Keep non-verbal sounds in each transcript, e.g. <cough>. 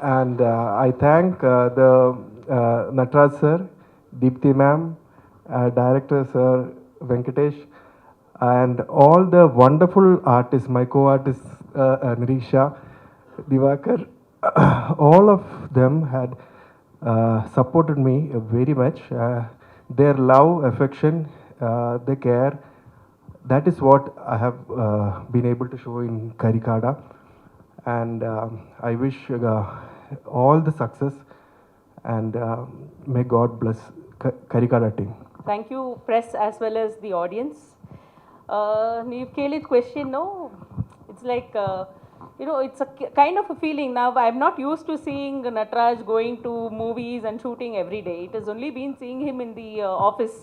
And uh, I thank uh, the uh, Natraj sir, Deepthi ma'am, director sir Venkatesh, and all the wonderful artists, my co-artists uh, Nirisha, Divakar, <coughs> all of them had uh, supported me very much. Uh, their love, affection, uh, the care, that is what I have uh, been able to show in Karikada. And um I wish uh, all the success and uh, may God bless Ka- Karikada team. Thank you press as well as the audience ನೀವು ಕೇಳಿದ question it's like you know it's a kind of a feeling ನಾವು I am not use to seeing Nataraj going to movies and shooting every day it is only been seeing him in the office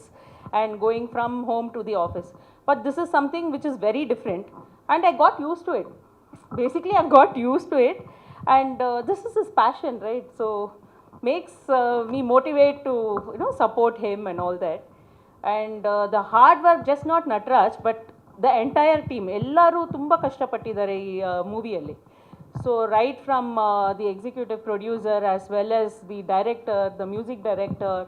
and going from home to the office but this is something which is very different and I got use to it basically i've got used to it and uh, this is his passion right so makes uh, me motivate to you know support him and all that and uh, the hard work just not natraj but the entire team ಎಲ್ಲರೂ ತುಂಬ ಕಷ್ಟಪಟ್ಟಿದ್ದಾರೆ ಈ ಮೂವಿಯಲ್ಲಿ so right from the executive producer as well as the director the music director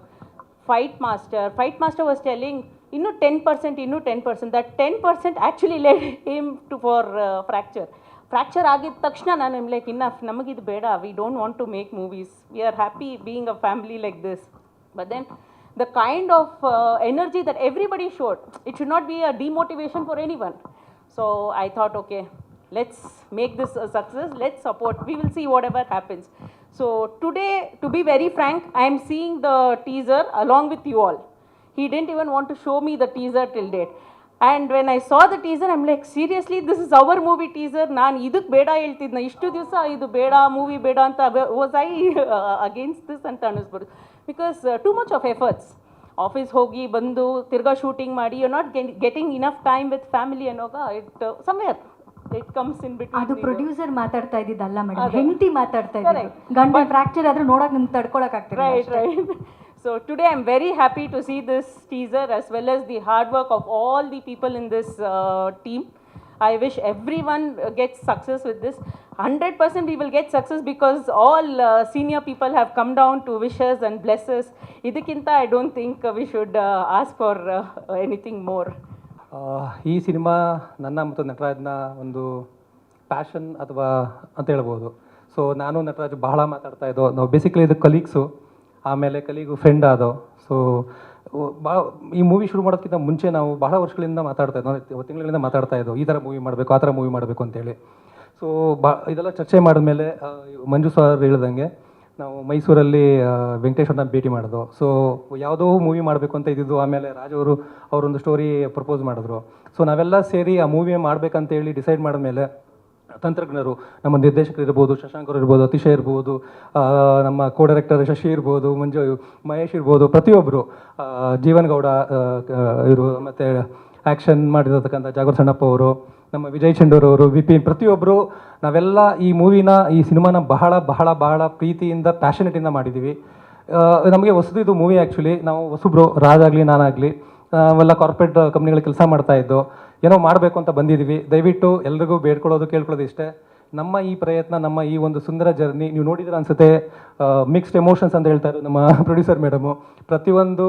fight master fight master was telling ಇನ್ನೂ ten percent ಇನ್ನೂ ten percent that ten percent actually let him to for fracture fracture ಆಗಿದ ತಕ್ಷಣ ನಾನು ನಿಮ್ like ಇನ್ನ ನಮಗಿದು ಬೇಡ we don't want to make movies we are happy being a family like this but then the kind of uh, energy that everybody showed it should not be a demotivation for anyone so i thought okay let's make this a success let's support we will see whatever happens so today to be very frank i am seeing the teaser along with you all he didn't even want to show me the teaser till date. And when I saw the teaser I'm like seriously this is our movie teaser ನಾನು ಇದಕ್ಕೆ ಬೇಡ ಹೇಳ್ತಿದ್ನ. ಇಷ್ಟು ದಿವಸ ಇದು ಬೇಡ movie ಬೇಡ ಅಂತ was I against this ಅಂತ ಅನ್ನಿಸ್ಬಿಡ್ತು. Because too much of efforts office ಹೋಗಿ ಬಂದು ತಿರ್ಗಾ ಶೂಟಿಂಗ್ ಮಾಡಿ you not getting enough time with family ಅನ್ನೋಗ it somewhere it comes in ಬಿಟ್ ಅದು ಪ್ರೊಡ್ಯೂಸರ್ ಮಾತಾಡ್ತಾ ಇದ್ದಿದ್ದಲ್ಲ ಮೇಡಮ್. ಹೆಂಡತಿ ಮಾತಾಡ್ತಾ ಇದ್ದಾರೆ. ಗಂಡ ಫ್ರಾಕ್ಚರ್ ಆದ್ರೆ ನೋಡಕ್ ನಿಮ್ಗೆ ತಡ್ಕೊಳಕ್ ಆಗ್ತಿಲ್ಲ right right. So today I'm very happy to see this teaser as well as the hard work of all the people in this uh, team. I wish everyone uh, gets success with this. 100% we will get success because all uh, senior people have come down to wish us and bless us. I don't think uh, we should uh, ask for uh, anything more. ಆ, ಈ cinema ನನ್ನ ಮತ್ತು ನಟರಾಜ್ನ ಒಂದು passion ಅಥವಾ ಅಂತ ಹೇಳ್ಬೋದು so ನಾನು ನಟರಾಜ್ ಬಹಳ ಮಾತಾಡ್ತಾ ಇದ್ದೋ ನಾವು ಬೇಸಿಕಲಿ ಇದು ಕಲೀಗ್ಸು ಆಮೇಲೆ ಕಲಿಗೂ ಫ್ರೆಂಡ್ ಆದೋ ಸೊ ಭಾಳ ಈ ಮೂವಿ ಶುರು ಮಾಡೋದಕ್ಕಿಂತ ಮುಂಚೆ ನಾವು ಬಹಳ ವರ್ಷಗಳಿಂದ ಮಾತಾಡ್ತಾ ಇದ್ದೋ ತಿಂಗಳಿಂದ ಮಾತಾಡ್ತಾ ಇದ್ದೋ ಈ ಥರ ಮೂವಿ ಮಾಡಬೇಕು, ಆ ಥರ ಮೂವಿ ಮಾಡಬೇಕು ಅಂತೇಳಿ. ಸೊ ಬಾ, ಇದೆಲ್ಲ ಚರ್ಚೆ ಮಾಡಿದ್ಮೇಲೆ ಮಂಜು ಸರ್ ಹೇಳ್ದಂಗೆ ನಾವು ಮೈಸೂರಲ್ಲಿ ವೆಂಕಟೇಶ್ವರನ ಭೇಟಿ ಮಾಡಿದ್ವು. ಸೊ ಯಾವುದೋ ಮೂವಿ ಮಾಡಬೇಕು ಅಂತ ಇದ್ದಿದ್ದು, ಆಮೇಲೆ ರಾಜವರು ಅವರು ಅವರೊಂದು ಸ್ಟೋರಿ ಪ್ರಪೋಸ್ ಮಾಡಿದ್ರು. ಸೊ ನಾವೆಲ್ಲ ಸೇರಿ ಆ ಮೂವಿ ಮಾಡಬೇಕಂತೇಳಿ ಡಿಸೈಡ್ ಮಾಡಿದ್ಮೇಲೆ ತಂತ್ರಜ್ಞರು, ನಮ್ಮ ನಿರ್ದೇಶಕರು ಇರ್ಬೋದು, ಶಶಾಂಕ್ ಅವರು ಇರ್ಬೋದು, ಅತಿಶಯ ಇರ್ಬೋದು ನಮ್ಮ ಕೋ ಡೈರೆಕ್ಟರ್ ಶಶಿ ಇರ್ಬೋದು, ಮಂಜು, ಮಹೇಶ್ ಇರ್ಬೋದು ಪ್ರತಿಯೊಬ್ಬರು ಜೀವನ್ ಗೌಡ ಇವರು ಮತ್ತು ಆ್ಯಕ್ಷನ್ ಮಾಡಿರತಕ್ಕಂಥ ಜಾಗರ್ ಸಣ್ಣಪ್ಪ ಅವರು, ನಮ್ಮ ವಿಜಯ್ ಚಂಡೂರ್ ಅವರು, ವಿಪಿನ್ ಪ್ರತಿಯೊಬ್ಬರು ನಾವೆಲ್ಲ ಈ ಮೂವಿನ, ಈ ಸಿನಿಮಾನ ಬಹಳ ಬಹಳ ಬಹಳ ಪ್ರೀತಿಯಿಂದ ಪ್ಯಾಷನೆಟಿಂದ ಮಾಡಿದ್ದೀವಿ ನಮಗೆ ಹೊಸದು ಇದು ಮೂವಿ ಆ್ಯಕ್ಚುಲಿ ನಾವು ಹೊಸಬ್ರು, ರಾಜಾಗಲಿ, ನಾನಾಗಲಿ ನಾವೆಲ್ಲ ಕಾರ್ಪೊರೇಟ್ ಕಂಪ್ನಿಗಳ ಕೆಲಸ ಮಾಡ್ತಾ ಇದ್ದು, ಏನೋ ಮಾಡಬೇಕು ಅಂತ ಬಂದಿದ್ದೀವಿ ದಯವಿಟ್ಟು ಎಲ್ರಿಗೂ ಬೇಡ್ಕೊಳ್ಳೋದು, ಕೇಳ್ಕೊಳ್ಳೋದು ಇಷ್ಟೇ. ನಮ್ಮ ಈ ಪ್ರಯತ್ನ, ನಮ್ಮ ಈ ಒಂದು ಸುಂದರ ಜರ್ನಿ ನೀವು ನೋಡಿದ್ರೆ ಅನ್ಸುತ್ತೆ ಮಿಕ್ಸ್ಡ್ ಎಮೋಷನ್ಸ್ ಅಂತ ಹೇಳ್ತಾರೆ ನಮ್ಮ <laughs> ಪ್ರೊಡ್ಯೂಸರ್ ಮೇಡಮು ಪ್ರತಿಯೊಂದು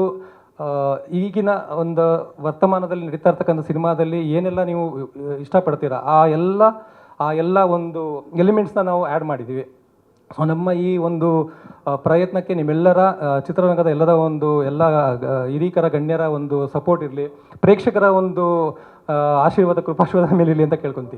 ಈಗಿನ ಒಂದು ವರ್ತಮಾನದಲ್ಲಿ ನಡೀತಾ ಇರ್ತಕ್ಕಂಥ ಸಿನಿಮಾದಲ್ಲಿ ಏನೆಲ್ಲ ನೀವು ಇಷ್ಟಪಡ್ತೀರಾ, ಆ ಎಲ್ಲ ಆ ಎಲ್ಲ ಒಂದು ಎಲಿಮೆಂಟ್ಸ್ನ ನಾವು ಆ್ಯಡ್ ಮಾಡಿದ್ದೀವಿ ಸೊ ನಮ್ಮ ಈ ಒಂದು ಪ್ರಯತ್ನಕ್ಕೆ ನಿಮ್ಮೆಲ್ಲರ ಚಿತ್ರರಂಗದ ಎಲ್ಲರ ಒಂದು, ಎಲ್ಲ ಹಿರೀಕರ ಗಣ್ಯರ ಒಂದು ಸಪೋರ್ಟ್ ಇರಲಿ, ಪ್ರೇಕ್ಷಕರ ಒಂದು ಆಶೀರ್ವಾದ, ಕೃಪಾಶೀರ್ವಾದ ಮೇಲೆ ಇರಲಿ ಅಂತ ಕೇಳ್ಕೊತೀನಿ.